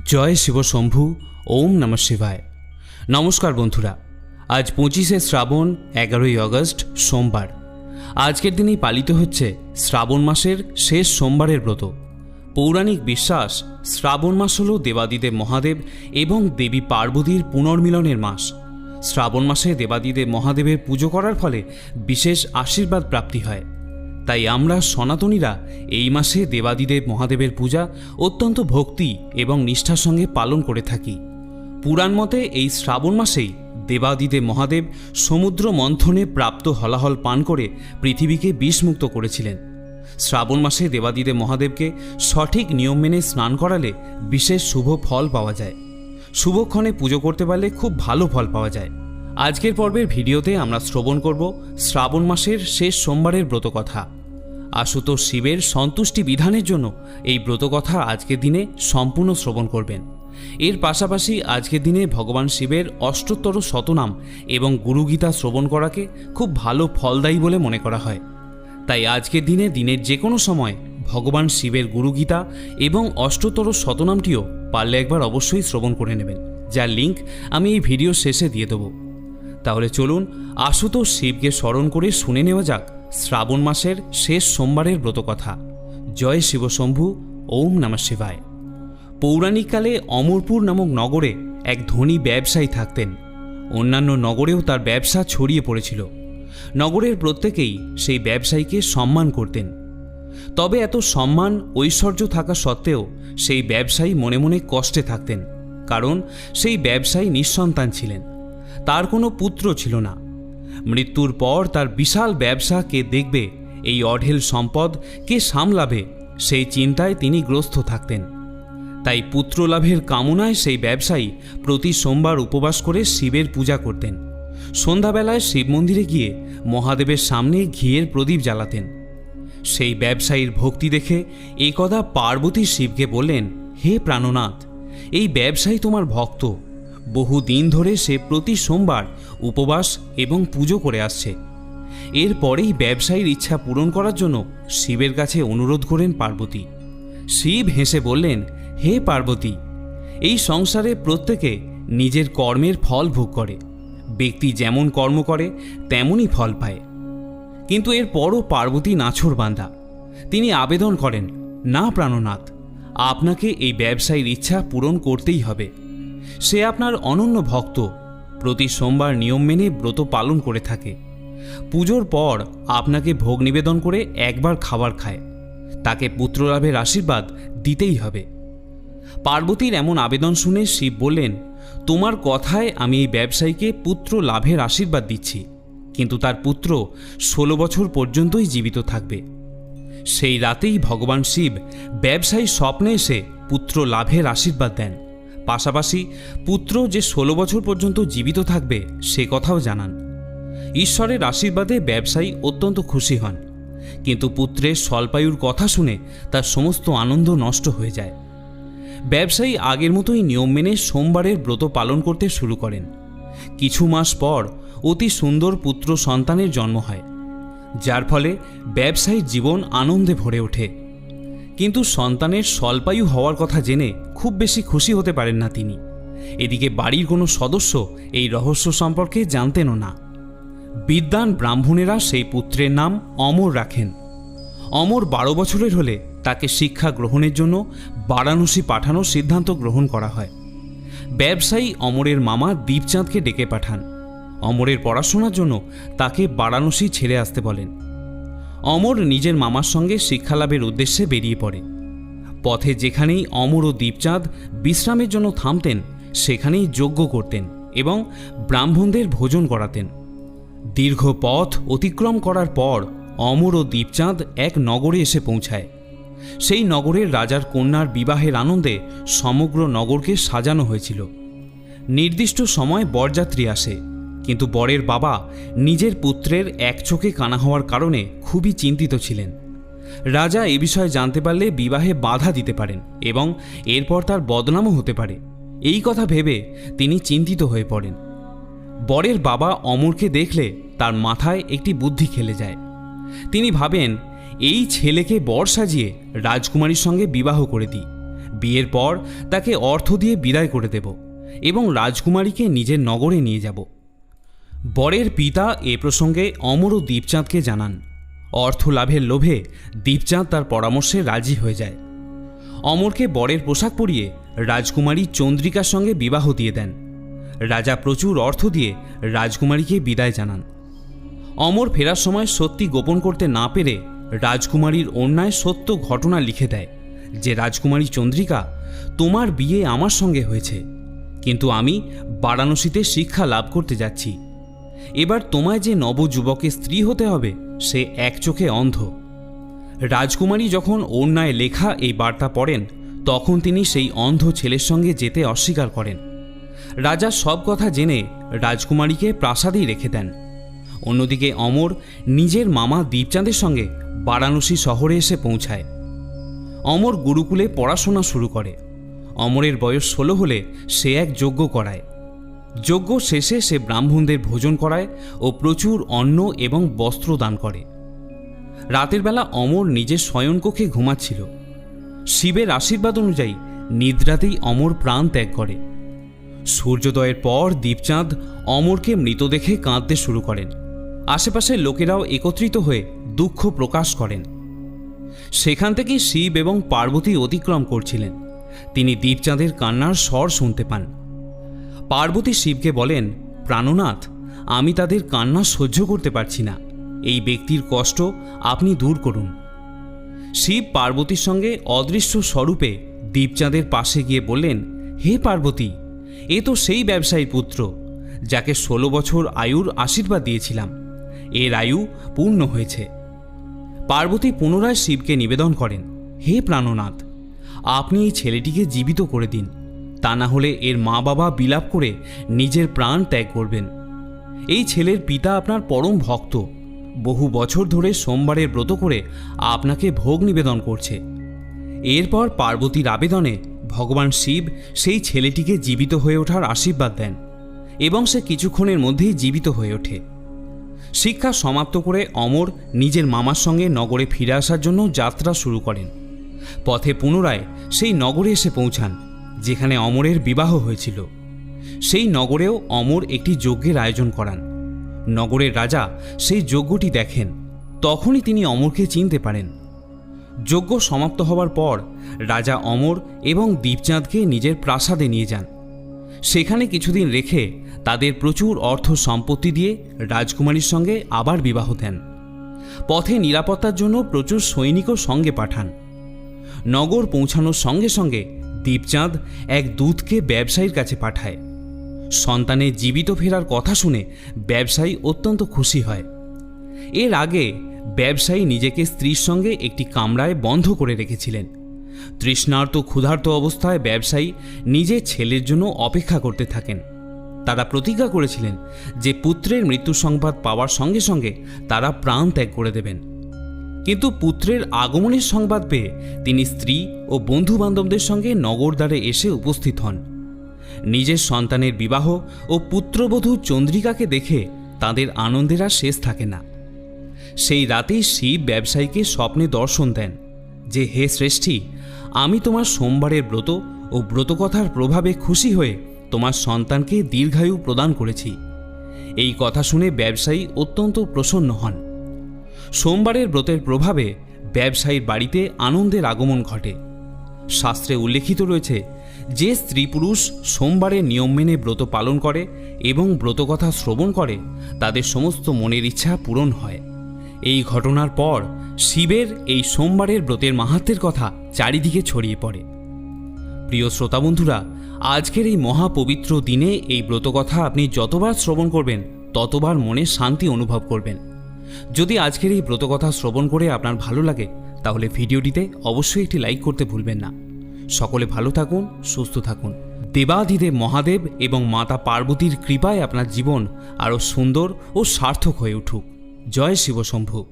জয় শিবশম্ভু ওম নম শিবায়। নমস্কার বন্ধুরা, আজ পঁচিশে শ্রাবণ, এগারোই আগস্ট সোমবার। আজকের দিনেই পালিত হচ্ছে শ্রাবণ মাসের শেষ সোমবারের ব্রত। পৌরাণিক বিশ্বাস, শ্রাবণ মাস হল দেবাদিদেব মহাদেব এবং দেবী পার্বতীর পুনর্মিলনের মাস। শ্রাবণ মাসে দেবাদিদেব মহাদেবের পুজো করার ফলে বিশেষ আশীর্বাদ প্রাপ্তি হয়। তাই আমরা সনাতনীরা এই মাসে দেবাদিদেব মহাদেবের পূজা অত্যন্ত ভক্তি এবং নিষ্ঠার সঙ্গে পালন করে থাকি। পুরাণ মতে এই শ্রাবণ মাসেই দেবাদিদেব মহাদেব সমুদ্র মন্থনে প্রাপ্ত হলাহল পান করে পৃথিবীকে বিষমুক্ত করেছিলেন। শ্রাবণ মাসে দেবাদিদেব মহাদেবকে সঠিক নিয়ম মেনে স্নান করালে বিশেষ শুভ ফল পাওয়া যায়। শুভক্ষণে পুজো করতে পারলে খুব ভালো ফল পাওয়া যায়। আজকের পর্বের ভিডিওতে আমরা শ্রবণ করব শ্রাবণ মাসের শেষ সোমবারের ব্রতকথা। আশুতোষ শিবের সন্তুষ্টি বিধানের জন্য এই ব্রতকথা আজকের দিনে সম্পূর্ণ শ্রবণ করবেন। এর পাশাপাশি আজকের দিনে ভগবান শিবের অষ্টোত্তর শতনাম এবং গুরুগীতা শ্রবণ করাকে খুব ভালো ফলদায়ী বলে মনে করা হয়। তাই আজকের দিনে দিনের যে কোনো সময় ভগবান শিবের গুরুগীতা এবং অষ্টোত্তর শতনামটিও পারলে একবার অবশ্যই শ্রবণ করে নেবেন। যার লিঙ্ক আমি এই ভিডিও শেষে দিয়ে দেবো। তাহলে চলুন আশুতোষ শিবকে স্মরণ করে শুনে নেওয়া যাক শ্রাবণ মাসের শেষ সোমবারের ব্রতকথা। জয় শিবশম্ভু, ওম নমঃ শিবায়। পৌরাণিককালে অমরপুর নামক নগরে এক ধনী ব্যবসায়ী থাকতেন। অন্যান্য নগরেও তার ব্যবসা ছড়িয়ে পড়েছিল। নগরের প্রত্যেকেই সেই ব্যবসায়ীকে সম্মান করতেন। তবে এত সম্মান, ঐশ্বর্য থাকা সত্ত্বেও সেই ব্যবসায়ী মনে মনে কষ্টে থাকতেন, কারণ সেই ব্যবসায়ী নিঃসন্তান ছিলেন। তার কোনো পুত্র ছিল না। মৃত্যুর পর তার বিশাল ব্যবসা কে দেখবে, এই অঢেল সম্পদ কে সামলাবে, সেই চিন্তায় তিনি গ্রস্ত থাকতেন। তাই পুত্র লাভের কামনায় সেই ব্যবসায়ী প্রতি সোমবার উপবাস করে শিবের পূজা করতেন। সন্ধ্যাবেলায় শিব মন্দিরে গিয়ে মহাদেবের সামনে ঘিয়ের প্রদীপ জ্বালাতেন। সেই ব্যবসায়ীর ভক্তি দেখে একদা পার্বতী শিবকে বললেন, হে প্রাণনাথ, এই ব্যবসায়ী তোমার ভক্ত। বহু দিন ধরে সে প্রতি সোমবার উপবাস এবং পুজো করে আসছে। এরপরেই ব্যবসায়ীর ইচ্ছা পূরণ করার জন্য শিবের কাছে অনুরোধ করেন পার্বতী। শিব হেসে বললেন, হে পার্বতী, এই সংসারে প্রত্যেকে নিজের কর্মের ফল ভোগ করে। ব্যক্তি যেমন কর্ম করে, তেমনই ফল পায়। কিন্তু এর পরও পার্বতী নাছর বান্দা তিনি আবেদন করেন, না প্রাণনাথ, আপনাকে এই ব্যবসায়ীর ইচ্ছা পূরণ করতেই হবে। সে আপনার অনন্য ভক্ত। প্রতি সোমবার নিয়ম মেনে ব্রত পালন করে থাকে। পুজোর পর আপনাকে ভোগ নিবেদন করে একবার খাবার খায়। তাকে পুত্রলাভের আশীর্বাদ দিতেই হবে। পার্বতীর এমন আবেদন শুনে শিব বললেন, তোমার কথায় আমি এই ব্যবসায়ীকে পুত্র লাভের আশীর্বাদ দিচ্ছি, কিন্তু তার পুত্র ষোলো বছর পর্যন্তই জীবিত থাকবে। সেই রাতেই ভগবান শিব ব্যবসায়ী স্বপ্নে এসে পুত্র লাভের আশীর্বাদ দেন। পাশাপাশি পুত্র যে ষোলো বছর পর্যন্ত জীবিত থাকবে, সে কথাও জানান। ঈশ্বরের আশীর্বাদে ব্যবসায়ী অত্যন্ত খুশি হন। কিন্তু পুত্রের স্বল্পায়ুর কথা শুনে তার সমস্ত আনন্দ নষ্ট হয়ে যায়। ব্যবসায়ী আগের মতোই নিয়ম মেনে সোমবারের ব্রত পালন করতে শুরু করেন। কিছু মাস পর অতি সুন্দর পুত্র সন্তানের জন্ম হয়, যার ফলে ব্যবসায়ীর জীবন আনন্দে ভরে ওঠে। কিন্তু সন্তানের স্বল্পায়ু হওয়ার কথা জেনে খুব বেশি খুশি হতে পারেন না তিনি। এদিকে বাড়ির কোনো সদস্য এই রহস্য সম্পর্কে জানতেনও না। বিদ্বান ব্রাহ্মণেরা সেই পুত্রের নাম অমর রাখেন। অমর বারো বছরের হলে তাকে শিক্ষা গ্রহণের জন্য বারাণসী পাঠানোর সিদ্ধান্ত গ্রহণ করা হয়। ব্যবসায়ী অমরের মামা দীপচাঁদকে ডেকে পাঠান। অমরের পড়াশোনার জন্য তাকে বারাণসী ছেড়ে আসতে বলেন। অমর নিজের মামার সঙ্গে শিক্ষালাভের উদ্দেশ্যে বেরিয়ে পড়ে। পথে যেখানেই অমর ও দীপচাঁদ বিশ্রামের জন্য থামতেন, সেখানেই যজ্ঞ করতেন এবং ব্রাহ্মণদের ভোজন করাতেন। দীর্ঘ পথ অতিক্রম করার পর অমর ও দীপচাঁদ এক নগরে এসে পৌঁছায়। সেই নগরের রাজার কন্যার বিবাহের আনন্দে সমগ্র নগরকে সাজানো হয়েছিল। নির্দিষ্ট সময় বরযাত্রী আসে। কিন্তু বরের বাবা নিজের পুত্রের এক চোখে কানা হওয়ার কারণে খুবই চিন্তিত ছিলেন। রাজা এ বিষয়ে জানতে পারলে বিবাহে বাধা দিতে পারেন এবং এরপর তার বদনামও হতে পারে। এই কথা ভেবে তিনি চিন্তিত হয়ে পড়েন। বরের বাবা অমরকে দেখলে তার মাথায় একটি বুদ্ধি খেলে যায়। তিনি ভাবেন, এই ছেলেকে বর সাজিয়ে রাজকুমারীর সঙ্গে বিবাহ করে দিই। বিয়ের পর তাকে অর্থ দিয়ে বিদায় করে দেব এবং রাজকুমারীকে নিজের নগরে নিয়ে যাব। বরের পিতা এ প্রসঙ্গে অমর ও দীপচাঁদকে জানান। অর্থ লাভের লোভে দীপচাঁদ তার পরামর্শে রাজি হয়ে যায়। অমরকে বরের পোশাক পরিয়ে রাজকুমারী চন্দ্রিকার সঙ্গে বিবাহ দিয়ে দেন। রাজা প্রচুর অর্থ দিয়ে রাজকুমারীকে বিদায় জানান। অমর ফেরার সময় সত্যি গোপন করতে না পেরে রাজকুমারীর অন্যায় সত্য ঘটনা লিখে দেয় যে, রাজকুমারী চন্দ্রিকা, তোমার বিয়ে আমার সঙ্গে হয়েছে। কিন্তু আমি বারাণসীতে শিক্ষা লাভ করতে যাচ্ছি। এবার তোমায় যে নবযুবকের স্ত্রী হতে হবে, সে এক চোখে অন্ধ। রাজকুমারী যখন অন্যায় লেখা এই বার্তা পড়েন, তখন তিনি সেই অন্ধ ছেলের সঙ্গে যেতে অস্বীকার করেন। রাজা সব কথা জেনে রাজকুমারীকে প্রাসাদেই রেখে দেন। অন্যদিকে অমর নিজের মামা দীপচাঁদের সঙ্গে বারাণসী শহরে এসে পৌঁছায়। অমর গুরুকুলে পড়াশোনা শুরু করে। অমরের বয়স ষোলো হলে সে এক যজ্ঞ করায়। যজ্ঞ শেষে সে ব্রাহ্মণদের ভোজন করায় ও প্রচুর অন্ন এবং বস্ত্র দান করে। রাতের বেলা অমর নিজের শয়নকক্ষে ঘুমাচ্ছিল। শিবের আশীর্বাদ অনুযায়ী নিদ্রাতেই অমর প্রাণ ত্যাগ করে। সূর্যোদয়ের পর দীপচাঁদ অমরকে মৃত দেখে কাঁদতে শুরু করেন। আশেপাশের লোকেরাও একত্রিত হয়ে দুঃখ প্রকাশ করেন। সেখান থেকেই শিব এবং পার্বতী অতিক্রম করছিলেন। তিনি দীপচাঁদের কান্নার স্বর শুনতে পান। পার্বতী শিবকে বলেন, প্রাণনাথ, আমি তাদের কান্না সহ্য করতে পারছি না। এই ব্যক্তির কষ্ট আপনি দূর করুন। শিব পার্বতীর সঙ্গে অদৃশ্য স্বরূপে দীপচাঁদের পাশে গিয়ে বললেন, হে পার্বতী, এ তো সেই ব্যবসায়ী পুত্র, যাকে ষোলো বছর আয়ুর আশীর্বাদ দিয়েছিলাম। এর আয়ু পূর্ণ হয়েছে। পার্বতী পুনরায় শিবকে নিবেদন করেন, হে প্রাণনাথ, আপনি এই ছেলেটিকে জীবিত করে দিন। তা না হলে এর মা বাবা বিলাপ করে নিজের প্রাণ ত্যাগ করবেন। এই ছেলের পিতা আপনার পরম ভক্ত। বহু বছর ধরে সোমবারের ব্রত করে আপনাকে ভোগ নিবেদন করছে। এরপর পার্বতীর আবেদনে ভগবান শিব সেই ছেলেটিকে জীবিত হয়ে ওঠার আশীর্বাদ দেন এবং সে কিছুক্ষণের মধ্যেই জীবিত হয়ে ওঠে। শিক্ষা সমাপ্ত করে অমর নিজের মামার সঙ্গে নগরে ফিরে আসার জন্য যাত্রা শুরু করেন। পথে পুনরায় সেই নগরে এসে পৌঁছান। যেখানে অমরের বিবাহ হয়েছিল। সেই নগরেও অমর একটি যজ্ঞের আয়োজন করান। নগরের রাজা সেই যজ্ঞটি দেখেন, তখনই তিনি অমরকে চিনতে পারেন। যজ্ঞ সমাপ্ত হবার পর রাজা অমর এবং দীপচাঁদকে নিজের প্রাসাদে নিয়ে যান। সেখানে কিছুদিন রেখে তাদের প্রচুর অর্থ সম্পত্তি দিয়ে রাজকুমারীর সঙ্গে আবার বিবাহ দেন। পথে নিরাপত্তার জন্য প্রচুর সৈনিকও সঙ্গে পাঠান। নগর পৌঁছানোর সঙ্গে সঙ্গে দীপচাঁদ এক দূতকে ব্যবসায়ীর কাছে পাঠায়। সন্তানের জীবিত ফেরার কথা শুনে ব্যবসায়ী অত্যন্ত খুশি হয়। এর আগে ব্যবসায়ী নিজেকে স্ত্রীর সঙ্গে একটি কামরায় বন্ধ করে রেখেছিলেন। তৃষ্ণার্ত ক্ষুধার্ত অবস্থায় ব্যবসায়ী নিজের ছেলের জন্য অপেক্ষা করতে থাকেন। তারা প্রতিজ্ঞা করেছিলেন যে পুত্রের মৃত্যু সংবাদ পাওয়ার সঙ্গে সঙ্গে তারা প্রাণ ত্যাগ করে দেবেন। কিন্তু পুত্রের আগমনের সংবাদ পেয়ে তিনি স্ত্রী ও বন্ধু বান্ধবদের সঙ্গে নগরদ্বারে এসে উপস্থিত হন। নিজের সন্তানের বিবাহ ও পুত্রবধূ চন্দ্রিকাকে দেখে তাদের আনন্দের আর শেষ থাকে না। সেই রাতেই শিব ব্যবসায়ীকে স্বপ্নে দর্শন দেন যে, হে শ্রেষ্ঠী আমি তোমার সোমবারের ব্রত ও ব্রতকথার প্রভাবে খুশি হয়ে তোমার সন্তানকে দীর্ঘায়ু প্রদান করেছি। এই কথা শুনে ব্যবসায়ী অত্যন্ত প্রসন্ন হন। সোমবারের ব্রতের প্রভাবে ব্যবসায়ীর বাড়িতে আনন্দের আগমন ঘটে। শাস্ত্রে উল্লেখিত রয়েছে, যে স্ত্রী পুরুষ সোমবারের নিয়ম মেনে ব্রত পালন করে এবং ব্রতকথা শ্রবণ করে, তাদের সমস্ত মনের ইচ্ছা পূরণ হয়। এই ঘটনার পর শিবের এই সোমবারের ব্রতের মাহাত্মের কথা চারিদিকে ছড়িয়ে পড়ে। প্রিয় শ্রোতা বন্ধুরা, আজকের এই মহাপবিত্র দিনে এই ব্রতকথা আপনি যতবার শ্রবণ করবেন, ততবার মনে শান্তি অনুভব করবেন। যদি আজকের এই ব্রতকথা শ্রবণ করে আপনার ভালো লাগে, তাহলে ভিডিওটিতে অবশ্যই একটি লাইক করতে ভুলবেন না। সকলে ভালো থাকুন, সুস্থ থাকুন। দেবাধিদেব মহাদেব এবং মাতা পার্বতীর কৃপায় আপনার জীবন আরও সুন্দর ও সার্থক হয়ে উঠুক। জয় শিবশম্ভু।